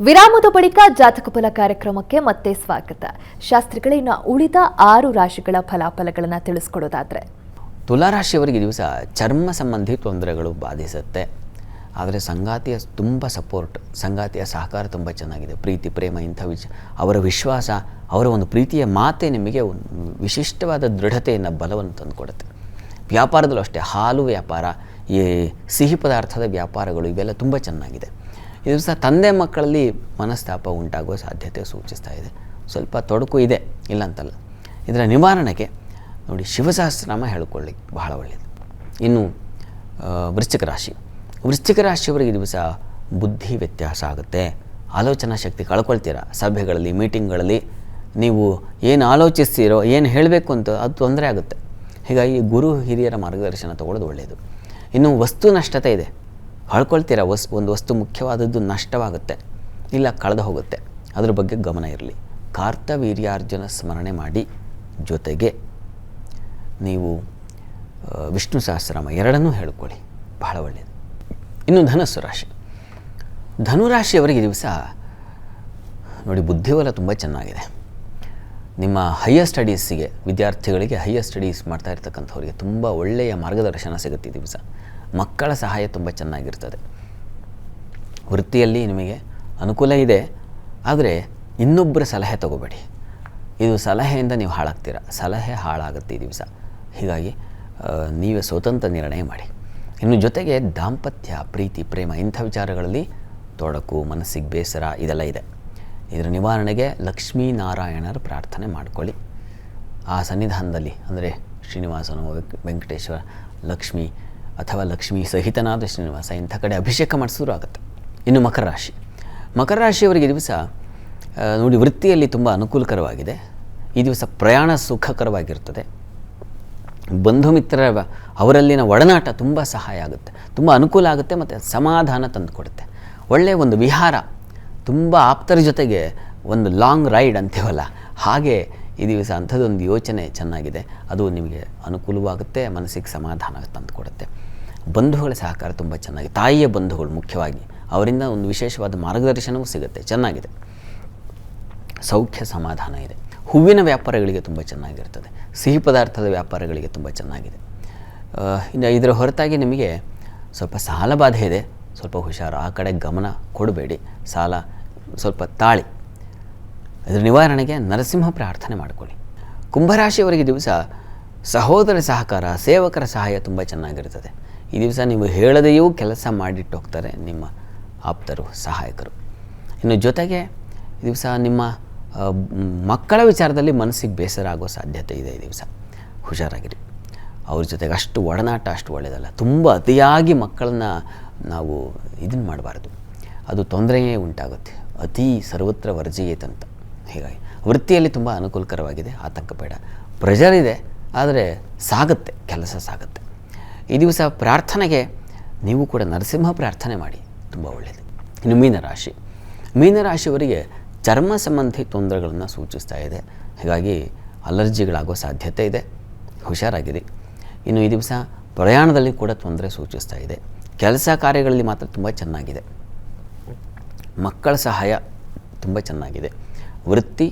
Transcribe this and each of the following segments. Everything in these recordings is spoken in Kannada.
ವಿರಾಮದ ಬಳಿಕ ಜಾತಕ ಫಲ ಕಾರ್ಯಕ್ರಮಕ್ಕೆ ಮತ್ತೆ ಸ್ವಾಗತ. ಇನ್ನು ಉಳಿದ ಆರು ರಾಶಿಗಳ ಫಲಾಫಲಗಳನ್ನು ತಿಳಿಸ್ಕೊಡೋದಾದ್ರೆ. ತುಲಾರಾಶಿಯವರಿಗೆ ದಿವಸ ಚರ್ಮ ಸಂಬಂಧಿ ತೊಂದರೆಗಳು ಬಾಧಿಸುತ್ತೆ. ಆದರೆ ಸಂಗಾತಿಯ ತುಂಬ ಸಪೋರ್ಟ್ ಸಂಗಾತಿಯ ಸಹಕಾರ ತುಂಬ ಚೆನ್ನಾಗಿದೆ. ಪ್ರೀತಿ, ಪ್ರೇಮ ಇಂಥ ವಿಚ, ಅವರ ವಿಶ್ವಾಸ, ಅವರ ಒಂದು ಪ್ರೀತಿಯ ಮಾತೆ ನಿಮಗೆ ವಿಶಿಷ್ಟವಾದ ದೃಢತೆಯನ್ನು ಬಲವನ್ನು ತಂದುಕೊಡುತ್ತೆ. ವ್ಯಾಪಾರದಲ್ಲೂ ಅಷ್ಟೇ, ಹಾಲು ವ್ಯಾಪಾರ, ಈ ಸಿಹಿ ಪದಾರ್ಥದ ವ್ಯಾಪಾರಗಳು ಇವೆಲ್ಲ ತುಂಬ ಚೆನ್ನಾಗಿದೆ. ಈ ಸಹ ತಂದೆ ಮಕ್ಕಳಲ್ಲಿ ಮನಸ್ತಾಪ ಉಂಟಾಗುವ ಸಾಧ್ಯತೆ ಸೂಚಿಸ್ತಾ ಇದೆ. ಸ್ವಲ್ಪ ತೊಡಕು ಇದೆ, ಇಲ್ಲ ಅಂತಲ್ಲ. ಇದರ ನಿವಾರಣೆಗೆ ನೋಡಿ ಶಿವಸಹಸ್ರನಾಮ ಹೇಳ್ಕೊಳ್ಳಿ ಬಹಳ ಒಳ್ಳೆಯದು ಇನ್ನು ವೃಶ್ಚಿಕ ರಾಶಿ. ವೃಶ್ಚಿಕ ರಾಶಿಯವರಿಗೆ ದಿವಸ ಬುದ್ಧಿ ವ್ಯತ್ಯಾಸ ಆಗುತ್ತೆ. ಆಲೋಚನಾ ಶಕ್ತಿ ಕಳ್ಕೊಳ್ತೀರಾ? ಸಭೆಗಳಲ್ಲಿ, ಮೀಟಿಂಗ್ಗಳಲ್ಲಿ ನೀವು ಏನು ಆಲೋಚಿಸ್ತೀರೋ, ಏನು ಹೇಳಬೇಕು ಅಂತ ಅದು ತೊಂದರೆ ಆಗುತ್ತೆ. ಹೀಗಾಗಿ ಗುರು ಹಿರಿಯರ ಮಾರ್ಗದರ್ಶನ ತಗೊಳ್ಳೋದು ಒಳ್ಳೆಯದು ಇನ್ನು ವಸ್ತು ನಷ್ಟತೆ ಇದೆ. ಕಳ್ಕೊಳ್ತೀರಾ ವಸ್, ಒಂದು ವಸ್ತು ಮುಖ್ಯವಾದದ್ದು ನಷ್ಟವಾಗುತ್ತೆ. ಇಲ್ಲ ಕಳೆದು ಹೋಗುತ್ತೆ. ಅದ್ರ ಬಗ್ಗೆ ಗಮನ ಇರಲಿ. ಕಾರ್ತವೀರ್ಯಾರ್ಜುನ ಸ್ಮರಣೆ ಮಾಡಿ. ಜೊತೆಗೆ ನೀವು ವಿಷ್ಣು ಸಹಸ್ರನಾಮ ಎರಡನ್ನೂ ಹೇಳ್ಕೊಳ್ಳಿ. ಬಹಳ ಒಳ್ಳೆಯದು ಇನ್ನು ಧನಸ್ಸು ರಾಶಿ. ಧನುರಾಶಿಯವರಿಗೆ ದಿವಸ ನೋಡಿ ಬುದ್ಧಿವಲ ತುಂಬ ಚೆನ್ನಾಗಿದೆ. ನಿಮ್ಮ ಹೈಯರ್ ಸ್ಟಡೀಸಿಗೆ ವಿದ್ಯಾರ್ಥಿಗಳಿಗೆ ಹೈಯರ್ ಸ್ಟಡೀಸ್ ಮಾಡ್ತಾ ಇರ್ತಕ್ಕಂಥವ್ರಿಗೆ ತುಂಬ ಒಳ್ಳೆಯ ಮಾರ್ಗದರ್ಶನ ಸಿಗುತ್ತೆ ದಿವಸ. ಮಕ್ಕಳ ಸಹಾಯ ತುಂಬ ಚೆನ್ನಾಗಿರ್ತದೆ. ವೃತ್ತಿಯಲ್ಲಿ ನಿಮಗೆ ಅನುಕೂಲ ಇದೆ, ಆದರೆ ಇನ್ನೊಬ್ಬರ ಸಲಹೆ ತಗೋಬೇಡಿ. ಇದು ಸಲಹೆಯಿಂದ ನೀವು ಹಾಳಾಗ್ತೀರ? ಸಲಹೆ ಹಾಳಾಗುತ್ತೆ ಈ ದಿವಸ. ಹೀಗಾಗಿ ನೀವೇ ಸ್ವತಂತ್ರ ನಿರ್ಣಯ ಮಾಡಿ. ಇನ್ನು ಜೊತೆಗೆ ದಾಂಪತ್ಯ, ಪ್ರೀತಿ, ಪ್ರೇಮ ಇಂಥ ವಿಚಾರಗಳಲ್ಲಿ ತೊಡಕು, ಮನಸ್ಸಿಗೆ ಬೇಸರ ಇದೆಲ್ಲ ಇದೆ. ಇದರ ನಿವಾರಣೆಗೆ ಲಕ್ಷ್ಮೀನಾರಾಯಣರ ಪ್ರಾರ್ಥನೆ ಮಾಡ್ಕೊಳ್ಳಿ. ಆ ಸನ್ನಿಧಾನದಲ್ಲಿ, ಅಂದರೆ ಶ್ರೀನಿವಾಸನು ವೆಂಕಟೇಶ್ವರ ಲಕ್ಷ್ಮಿ ಅಥವಾ ಲಕ್ಷ್ಮಿ ಸಹಿತನಾದ ಶ್ರೀನಿವಾಸ ಇಂಥ ಕಡೆ ಅಭಿಷೇಕ ಮಾಡಿಸಿದ್ರು ಆಗುತ್ತೆ ಇನ್ನು ಮಕರ ರಾಶಿ. ಮಕರ ರಾಶಿಯವರಿಗೆ ದಿವಸ ನೋಡಿ ವೃತ್ತಿಯಲ್ಲಿ ತುಂಬ ಅನುಕೂಲಕರವಾಗಿದೆ. ಈ ದಿವಸ ಪ್ರಯಾಣ ಸುಖಕರವಾಗಿರ್ತದೆ ಬಂಧು ಮಿತ್ರರ ಅವರಲ್ಲಿನ ಒಡನಾಟ ತುಂಬ ಸಹಾಯ ಆಗುತ್ತೆ. ತುಂಬ ಅನುಕೂಲ ಆಗುತ್ತೆ ಮತ್ತು ಸಮಾಧಾನ ತಂದುಕೊಡುತ್ತೆ. ಒಳ್ಳೆಯ ಒಂದು ವಿಹಾರ, ತುಂಬ ಆಪ್ತರ ಜೊತೆಗೆ ಒಂದು ಲಾಂಗ್ ರೈಡ್ ಅಂತೀವಲ್ಲ, ಹಾಗೆ ಈ ದಿವಸ ಅಂಥದ್ದೊಂದು ಯೋಚನೆ ಚೆನ್ನಾಗಿದೆ. ಅದು ನಿಮಗೆ ಅನುಕೂಲವಾಗುತ್ತೆ, ಮನಸ್ಸಿಗೆ ಸಮಾಧಾನ ತಂದುಕೊಡುತ್ತೆ. ಬಂಧುಗಳ ಸಹಕಾರ ತುಂಬ ಚೆನ್ನಾಗಿದೆ ತಾಯಿಯ ಬಂಧುಗಳು ಮುಖ್ಯವಾಗಿ, ಅವರಿಂದ ಒಂದು ವಿಶೇಷವಾದ ಮಾರ್ಗದರ್ಶನವೂ ಸಿಗುತ್ತೆ, ಚೆನ್ನಾಗಿದೆ. ಸೌಖ್ಯ ಸಮಾಧಾನ ಇದೆ. ಹೂವಿನ ವ್ಯಾಪಾರಗಳಿಗೆ ತುಂಬ ಚೆನ್ನಾಗಿರ್ತದೆ. ಸಿಹಿ ಪದಾರ್ಥದ ವ್ಯಾಪಾರಗಳಿಗೆ ತುಂಬ ಚೆನ್ನಾಗಿದೆ. ಇನ್ನು ಇದರ ಹೊರತಾಗಿ ನಿಮಗೆ ಸ್ವಲ್ಪ ಸಾಲ ಬಾಧೆ ಇದೆ. ಸ್ವಲ್ಪ ಹುಷಾರು, ಆ ಕಡೆ ಗಮನ ಕೊಡಬೇಡಿ. ಸಾಲ ಸ್ವಲ್ಪ ತಾಳಿ. ಅದರ ನಿವಾರಣೆಗೆ ನರಸಿಂಹ ಪ್ರಾರ್ಥನೆ ಮಾಡಿಕೊಳ್ಳಿ. ಕುಂಭರಾಶಿಯವರಿಗೆ ದಿವಸ ಸಹೋದರ ಸಹಕಾರ, ಸೇವಕರ ಸಹಾಯ ತುಂಬ ಚೆನ್ನಾಗಿರ್ತದೆ. ಈ ದಿವಸ ನೀವು ಹೇಳದೆಯೂ ಕೆಲಸ ಮಾಡಿಟ್ಟು ಹೋಗ್ತಾರೆ ನಿಮ್ಮ ಆಪ್ತರು, ಸಹಾಯಕರು. ಇನ್ನು ಜೊತೆಗೆ ಈ ದಿವಸ ನಿಮ್ಮ ಮಕ್ಕಳ ವಿಚಾರದಲ್ಲಿ ಮನಸ್ಸಿಗೆ ಬೇಸರ ಆಗೋ ಸಾಧ್ಯತೆ ಇದೆ ಈ ದಿವಸ. ಹುಷಾರಾಗಿರಿ. ಅವ್ರ ಜೊತೆಗೆ ಅಷ್ಟು ಒಡನಾಟ, ಅಷ್ಟು ಒಳ್ಳೆಯದಲ್ಲ ತುಂಬ ಅತಿಯಾಗಿ ಮಕ್ಕಳನ್ನ ನಾವು ಇದನ್ನು ಮಾಡಬಾರ್ದು. ಅದು ತೊಂದರೆಯೇ ಉಂಟಾಗುತ್ತೆ. ಅತಿ ಸರ್ವತ್ರ ವರ್ಜಯೇತ್ ಅಂತ. ಹೀಗಾಗಿ ವೃತ್ತಿಯಲ್ಲಿ ತುಂಬ ಅನುಕೂಲಕರವಾಗಿದೆ. ಆತಂಕ ಬೇಡ. ಪ್ರೆಷರ್ ಇದೆ ಆದರೆ ಸಾಗುತ್ತೆ. ಕೆಲಸ ಸಾಗುತ್ತೆ. ಈ ದಿವಸ ಪ್ರಾರ್ಥನೆಗೆ ನೀವು ಕೂಡ ನರಸಿಂಹ ಪ್ರಾರ್ಥನೆ ಮಾಡಿ. ತುಂಬ ಒಳ್ಳೆಯದು ಇನ್ನು ಮೀನರಾಶಿ. ಮೀನರಾಶಿಯವರಿಗೆ ಚರ್ಮ ಸಂಬಂಧಿ ತೊಂದರೆಗಳನ್ನು ಸೂಚಿಸ್ತಾ ಇದೆ. ಹೀಗಾಗಿ ಅಲರ್ಜಿಗಳಾಗೋ ಸಾಧ್ಯತೆ ಇದೆ. ಹುಷಾರಾಗಿರಿ. ಇನ್ನು ಈ ದಿವಸ ಪ್ರಯಾಣದಲ್ಲಿ ಕೂಡ ತೊಂದರೆ ಸೂಚಿಸ್ತಾ ಇದೆ. ಕೆಲಸ ಕಾರ್ಯಗಳಲ್ಲಿ ಮಾತ್ರ ತುಂಬ ಚೆನ್ನಾಗಿದೆ. ಮಕ್ಕಳ ಸಹಾಯ ತುಂಬ ಚೆನ್ನಾಗಿದೆ. ವೃತ್ತಿ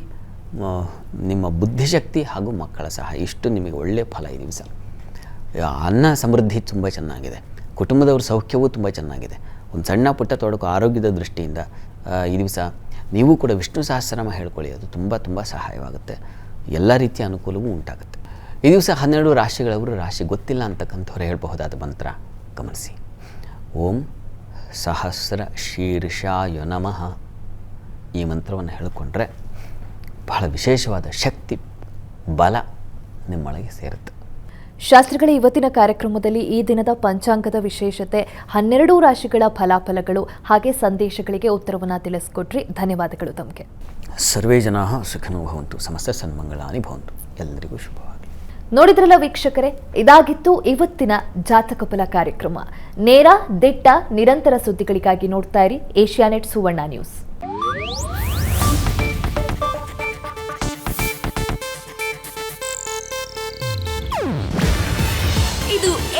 ನಿಮ್ಮ ಬುದ್ಧಿಶಕ್ತಿ ಹಾಗೂ ಮಕ್ಕಳ ಸಹಾಯ ಇಷ್ಟು ನಿಮಗೆ ಒಳ್ಳೆಯ ಫಲ ಈ ದಿವಸ. ಅನ್ನ ಸಮೃದ್ಧಿ ತುಂಬ ಚೆನ್ನಾಗಿದೆ. ಕುಟುಂಬದವ್ರ ಸೌಖ್ಯವೂ ತುಂಬ ಚೆನ್ನಾಗಿದೆ. ಒಂದು ಸಣ್ಣ ಪುಟ್ಟ ತೊಡಕು ಆರೋಗ್ಯದ ದೃಷ್ಟಿಯಿಂದ ಈ ದಿವಸ ನೀವು ಕೂಡ ವಿಷ್ಣು ಸಹಸ್ರನಾಮ ಹೇಳ್ಕೊಳ್ಳಿ, ಅದು ತುಂಬ ತುಂಬ ಸಹಾಯವಾಗುತ್ತೆ. ಎಲ್ಲ ರೀತಿಯ ಅನುಕೂಲವೂ ಉಂಟಾಗುತ್ತೆ. ಈ ದಿವಸ ಹನ್ನೆರಡು ರಾಶಿಗಳವರು ರಾಶಿ ಗೊತ್ತಿಲ್ಲ ಅಂತಕ್ಕಂಥವ್ರು ಹೇಳಬಹುದಾದ ಮಂತ್ರ, ಗಮನಿಸಿ. ಓಂ ಸಹಸ್ರ ಶೀರ್ಷಾಯ ನಮಃ. ಈ ಮಂತ್ರವನ್ನು ಹೇಳಿಕೊಂಡ್ರೆ ಬಹಳ ವಿಶೇಷವಾದ ಶಕ್ತಿ, ಬಲ ನಿಮ್ಮೊಳಗೆ ಸೇರುತ್ತೆ. ಶಾಸ್ತ್ರಿಗಳ ಇವತ್ತಿನ ಕಾರ್ಯಕ್ರಮದಲ್ಲಿ ಈ ದಿನದ ಪಂಚಾಂಗದ ವಿಶೇಷತೆ ಹನ್ನೆರಡು ರಾಶಿಗಳ ಫಲಾಫಲಗಳು ಹಾಗೆ ಸಂದೇಶಗಳಿಗೆ ಉತ್ತರವನ್ನು ತಿಳಿಸ್ಕೊಟ್ರಿ. ಧನ್ಯವಾದಗಳು ತಮಗೆ. ಸರ್ವೇ ಜನ ಸುಖನು ಭವಂತು. ಸಮಸ್ತ ಸನ್ಮಂಗಳಾನಿ ಭವಂತು. ಎಲ್ಲರಿಗೂ ಶುಭವಾಗಲಿ. ನೋಡಿದ್ರಲ್ಲ ವೀಕ್ಷಕರೇ ಇದಾಗಿತ್ತು ಇವತ್ತಿನ ಜಾತಕ ಫಲ ಕಾರ್ಯಕ್ರಮ. ನೇರ ದಿಟ್ಟ ನಿರಂತರ ಸುದ್ದಿಗಳಿಗಾಗಿ ನೋಡ್ತಾ ಇರಿ Asianet Suvarna news.